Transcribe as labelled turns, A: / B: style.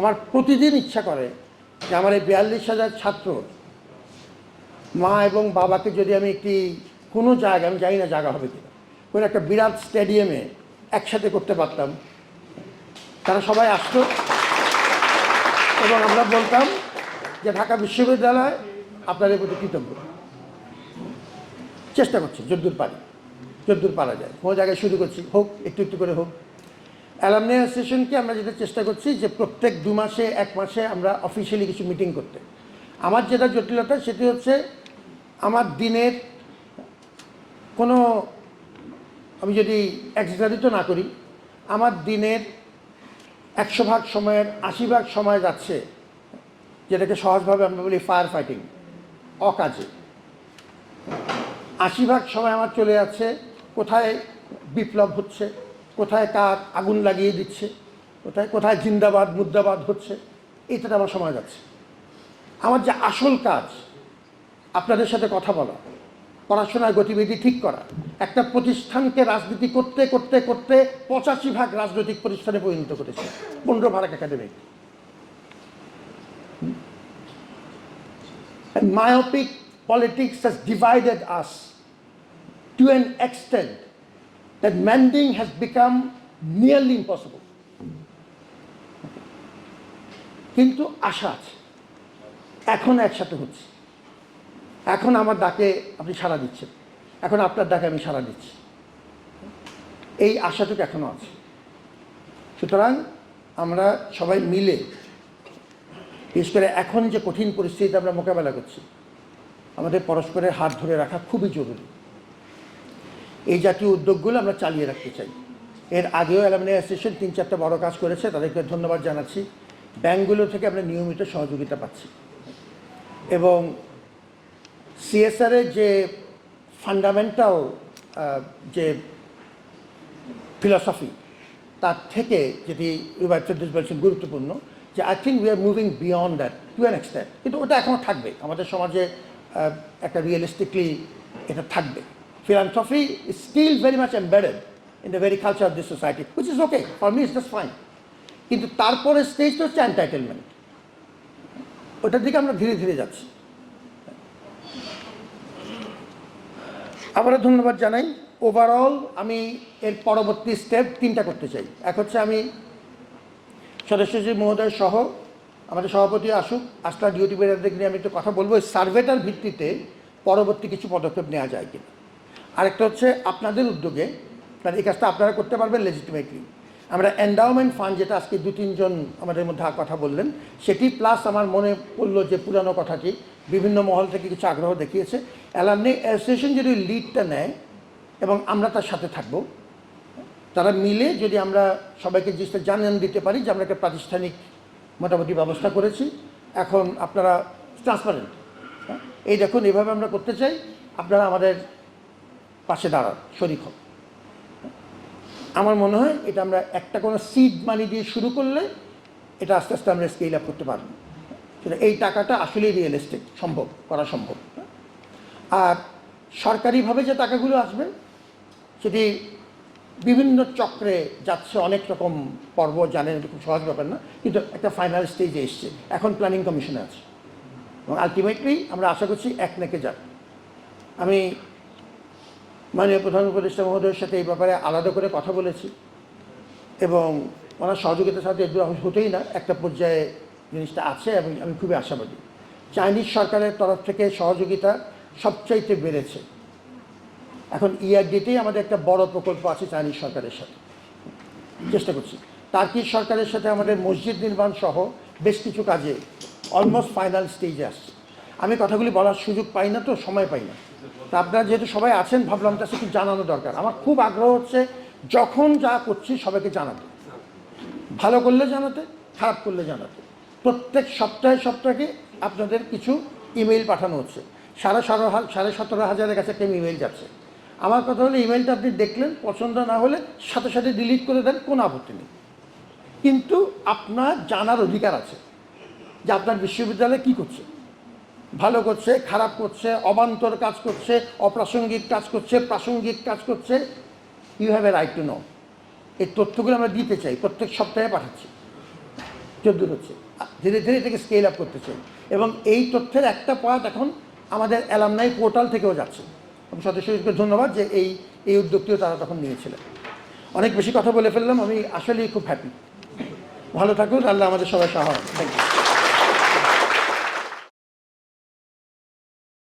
A: আমার প্রতিদিন ইচ্ছা করে যে আমার এই বিয়াল্লিশ হাজার ছাত্র মা এবং বাবাকে যদি আমি একটি কোনো জায়গা আমি জানি না জায়গা হবে কিনা, কোনো একটা বিরাট স্টেডিয়ামে একসাথে করতে পারতাম। তারা সবাই আসতো এবং আমরা বলতাম যে ঢাকা বিশ্ববিদ্যালয় আপনাদের প্রতি কৃতজ্ঞ। চেষ্টা করছি, যদ্দূর পারি, যদ্দূর পারা যায়। কোনো জায়গায় শুরু করছি, হোক, একটু একটু করে হোক। অ্যালামনি অ্যাসোসিয়েশনকে আমরা যেটা চেষ্টা করছি যে প্রত্যেক দু মাসে, এক মাসে আমরা অফিসিয়ালি কিছু মিটিং করতে। আমার যেটা জটিলতা সেটি হচ্ছে আমার দিনের কোনো আমি যদি এক্সারিত না করি, আমার দিনের একশো ভাগ সময়ের, আশি ভাগ সময় যাচ্ছে, যেটাকে সহজভাবে আমরা বলি ফায়ার ফাইটিং অকাজে। আশি ভাগ সময় আমার চলে যাচ্ছে, কোথায় বিপ্লব হচ্ছে কোথায় কার আগুন লাগিয়ে দিচ্ছে, কোথায় কোথায় জিন্দাবাদ, মুদ্রাবাদ হচ্ছে এটাতে আমার সময় যাচ্ছে। আমার যে আসল কাজ, আপনাদের সাথে কথা বলা, পড়াশোনার গতিবিধি ঠিক করা, একটা প্রতিষ্ঠানকে রাজনীতি করতে করতে করতে পঁচাশি ভাগ রাজনৈতিক প্রতিষ্ঠানে পরিণত করেছে, পনেরো ভাগ And myopic politics has divided us to an extent that mending has become nearly impossible. কিন্তু আশা আছে। এখন একসাথে হচ্ছে। এখন আমার ডাকে আপনি সাড়া দিচ্ছেন। এখন আপনার ডাকে আমি সাড়া দিচ্ছি। এই আশাটুকু এখনও আছে। সুতরাং আমরা সবাই মিলে, বিশেষ করে এখন যে কঠিন পরিস্থিতিতে আমরা মোকাবেলা করছি, আমাদের পরস্পরের হাত ধরে রাখা খুবই জরুরি। এই জাতীয় উদ্যোগগুলো আমরা চালিয়ে রাখতে চাই। এর আগেও অ্যালামনি অ্যাসোসিয়েশন তিন চারটা বড় কাজ করেছে, তাদেরকে ধন্যবাদ জানাচ্ছি। ব্যাঙ্কগুলো থেকে আমরা নিয়মিত সহযোগিতা পাচ্ছি। এবং সিএসআরের যে ফান্ডামেন্টাল যে ফিলসফি তার থেকে যেটি রুবাই চৌধুরী বলছেন গুরুত্বপূর্ণ, যে I think we are moving beyond that to an extent কিন্তু ওটা এখনও থাকবে। আমাদের সমাজে একটা রিয়েলিস্টিকলি এটা থাকবে। Philanthropy is still very much embedded in the very culture of this society which is okay for me is just fine কিন্তু তারপরে স্টেজটা হচ্ছে এন্টাইটেলমেন্ট ওটার দিকে আমরা ধীরে ধীরে যাচ্ছি। আবারও ধন্যবাদ জানাই। ওভারঅল আমি এর পরবর্তী স্টেপ তিনটা করতে চাই। এক হচ্ছে আমি সদস্যজি মহোদয় সহ আমাদের সভাপতি আসুক, আস্থা ডিউটি বেড়াদের নিয়ে আমি একটু কথা বলব। সার্ভেটার ভিত্তিতে পরবর্তী কিছু পদক্ষেপ নেওয়া যায় কিনা। আরেকটা হচ্ছে আপনাদের উদ্যোগে কারণ এই কাজটা আপনারা করতে পারবেন লেজিটিমেটলি আমরা এন্ডাওমেন্ট ফান্ড যেটা আজকে দু, তিনজন আমাদের মধ্যে কথা বললেন, সেটি প্লাস আমার মনে পড়ল যে পুরানো কথাটি, বিভিন্ন মহল থেকে কিছু আগ্রহ দেখিয়েছে। অ্যালামনি অ্যাসোসিয়েশন যদি লিডটা নেয় এবং আমরা তার সাথে থাকব, তারা মিলে যদি আমরা সবাইকে জিনিসটা জানান দিতে পারি যে আমরা একটা প্রাতিষ্ঠানিক মোটামুটি ব্যবস্থা করেছি, এখন আপনারা ট্রান্সপারেন্ট এই দেখুন, এভাবে আমরা করতে চাই। আপনারা আমাদের পাশে দাঁড়ান শরিক হন আমার মনে হয় এটা আমরা একটা কোনো সিড মানি দিয়ে শুরু করলে এটা আস্তে আস্তে আমরা স্কেল আপ করতে পারব। এই টাকাটা আসলেই রিয়েল এস্টেট সম্ভব, করা সম্ভব। আর সরকারিভাবে যে টাকাগুলো আসবে, সেটি বিভিন্ন চক্রে যাচ্ছে, অনেক রকম পর্ব জানেন খুব সহজ ব্যাপার না, কিন্তু একটা ফাইনাল স্টেজে এসছে। এখন প্ল্যানিং কমিশনে আছে। এবং আলটিমেটলি আমরা আশা করছি এক নেকে যাক আমি মাননীয় প্রধান উপদেষ্টা মহোদয়ের সাথে এই ব্যাপারে আলাদা করে কথা বলেছি। এবং ওনার সহযোগিতার সাথে এগুলো হতেই না, একটা পর্যায়ে জিনিসটা আছে এবং আমি খুবই আশাবাদী। চাইনিজ সরকারের তরফ থেকে সহযোগিতা সবচাইতে বেড়েছে। এখন ইআরডিতেই আমাদের একটা বড় প্রকল্প আছে চাইনিজ সরকারের সাথে। চেষ্টা করছি। টার্কির সরকারের সাথে আমাদের মসজিদ নির্মাণ সহ বেশ কিছু কাজে অলমোস্ট ফাইনাল স্টেজে আসছে। আমি কথাগুলি বলার সুযোগ পাই না তো, সময় পাই না। তা আপনারা যেহেতু সবাই আছেন, ভাবলাম তা একটু জানানো দরকার। আমার খুব আগ্রহ হচ্ছে, যখন যা করছি সবাইকে জানাতে। ভালো করলে জানাতে, খারাপ করলে জানাতে। প্রত্যেক সপ্তাহে সপ্তাহে আপনাদের কিছু ইমেইল পাঠানো হচ্ছে। সাড়ে সতেরো সাড়ে সতেরো হাজারের কাছে একটা ইমেইল যাচ্ছে। আমার কথা হলো ইমেইলটা আপনি দেখলেন, পছন্দ না হলে সাথে সাথে ডিলিট করে দেন, কোনো আপত্তি নেই। কিন্তু আপনার জানার অধিকার আছে যে আপনার বিশ্ববিদ্যালয়ে কী করছে। ভালো করছে, খারাপ করছে, অবান্তর কাজ করছে, অপ্রাসঙ্গিক কাজ করছে, প্রাসঙ্গিক কাজ করছে you have a right to know এই তথ্যগুলো আমরা দিতে চাই, প্রত্যেক সপ্তাহে পাঠাচ্ছি যদ্দূর হচ্ছে। ধীরে ধীরে এটাকে স্কেল আপ করতে চাই। এবং এই তথ্যের একটা পার্ট এখন আমাদের অ্যালামনাই পোর্টাল থেকেও যাচ্ছে। আমি সদস্যকে ধন্যবাদ যে এই এই উদ্যোগটিও তারা তখন নিয়েছিলেন। অনেক বেশি কথা বলে ফেললাম, আমি আসলেই খুব হ্যাপি ভালো থাকুন, আল্লাহ আমাদের সবাই সহায় থ্যাংক ইউ